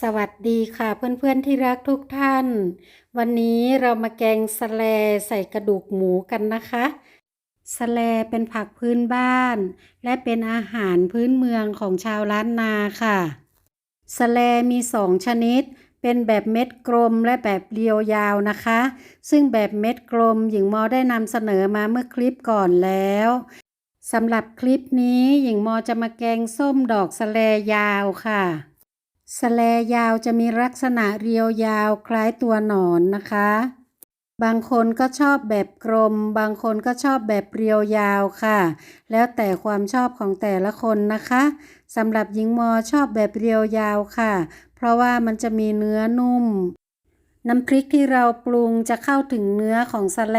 สวัสดีค่ะเพื่อนๆที่รักทุกท่าน วันนี้เรามาแกงสแลใส่กระดูกหมูกันนะคะสแลเป็นผักพื้นบ้าน และเป็นอาหารพื้นเมืองของชาวล้านนาค่ะสแลมีสองชนิด เป็นแบบเม็ดกลมและแบบเรียวยาวนะคะ ซึ่งแบบเม็ดกลมหญิงมอได้นำเสนอมาเมื่อคลิปก่อนแล้วสำหรับคลิปนี้หญิงมอจะมาแกงส้มดอกสแลยาวค่ะ สแลยาวจะมีลักษณะเรียวยาวคล้ายตัวหนอนนะคะ บางคนก็ชอบแบบกลม บางคนก็ชอบแบบเรียวยาวค่ะ แล้วแต่ความชอบของแต่ละคนนะคะสำหรับหญิงมอชอบแบบเรียวยาวค่ะ เพราะว่ามันจะมีเนื้อนุ่ม น้ำพริกที่เราปรุงจะเข้าถึงเนื้อของสแล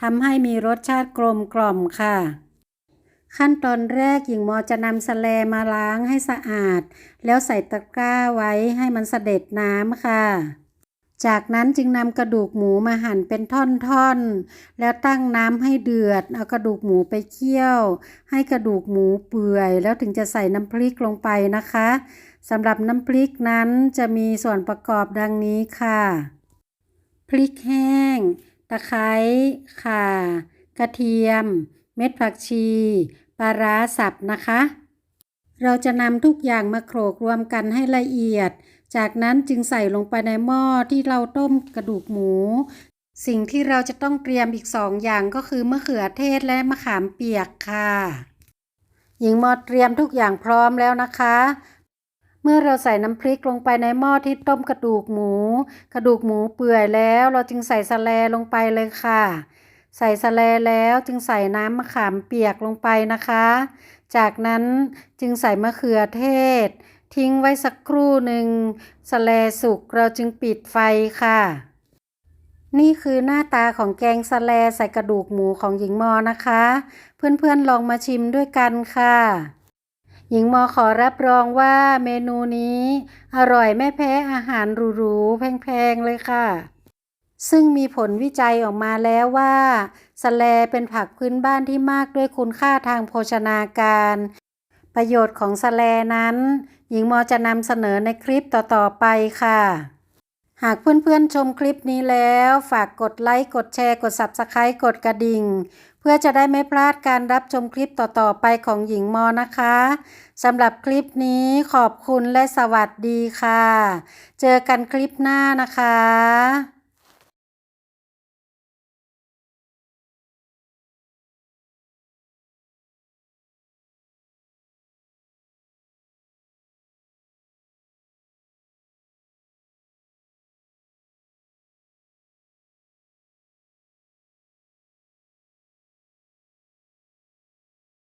ทำให้มีรสชาติกลมกล่อมค่ะ ขั้นตอนแรกหญิงมอจะนำสแลมาล้างให้สะอาด แล้วใส่ตะกร้าไว้ให้มันเสด็จน้ำค่ะ จากนั้นจึงนำกระดูกหมูมาหั่นเป็นท่อนๆ แล้วตั้งน้ำให้เดือด เอากระดูกหมูไปเคี่ยว ให้กระดูกหมูเปื่อย แล้วถึงจะใส่น้ำพริกลงไปนะคะสำหรับน้ำพริกนั้นจะมีส่วนประกอบดังนี้ค่ะ พริกแห้ง ตะไคร้ ข่า กระเทียม เม็ดผักชี ปลาร้าสับนะคะ เราจะนำทุกอย่างมาโขลกรวมกันให้ละเอียด จากนั้นจึงใส่ลงไปในหม้อที่เราต้มกระดูกหมู สิ่งที่เราจะต้องเตรียมอีกสองอย่างก็คือมะเขือเทศและมะขามเปียกค่ะ หญิงมอเตรียมทุกอย่างพร้อมแล้วนะคะเมื่อเราใส่น้ำพริกลงไปในหม้อที่ต้มกระดูกหมู กระดูกหมูเปื่อยแล้ว เราจึงใส่สะแลลงไปเลยค่ะ ใส่สะแลแล้วจึงใส่น้ำมะขามเปียกลงไปนะคะ จากนั้นจึงใส่มะเขือเทศ ทิ้งไว้สักครู่หนึ่งสะแลสุกเราจึงปิดไฟค่ะ นี่คือหน้าตาของแกงสะแลใส่กระดูกหมูของหญิงมอนะคะ เพื่อนๆลองมาชิมด้วยกันค่ะ หญิงมอขอรับรองว่าเมนูนี้ อร่อยไม่แพ้อาหารหรูๆแพงๆเลยค่ะ ซึ่งมีผลวิจัยออกมาแล้วว่าสแลเป็นผักพื้นบ้านที่มากด้วยคุณค่าทางโภชนาการ ประโยชน์ของสแลนั้น หญิงมอจะนำเสนอในคลิปต่อ ๆ ไปค่ะ หากเพื่อน ๆ ชมคลิปนี้แล้ว ฝากกดไลค์ กดแชร์ กด Subscribe กดกระดิ่ง เพื่อจะได้ไม่พลาดการรับชมคลิปต่อ ๆ ไปของหญิงมอนะคะสำหรับคลิปนี้ขอบคุณและสวัสดีค่ะ เจอกันคลิปหน้านะคะ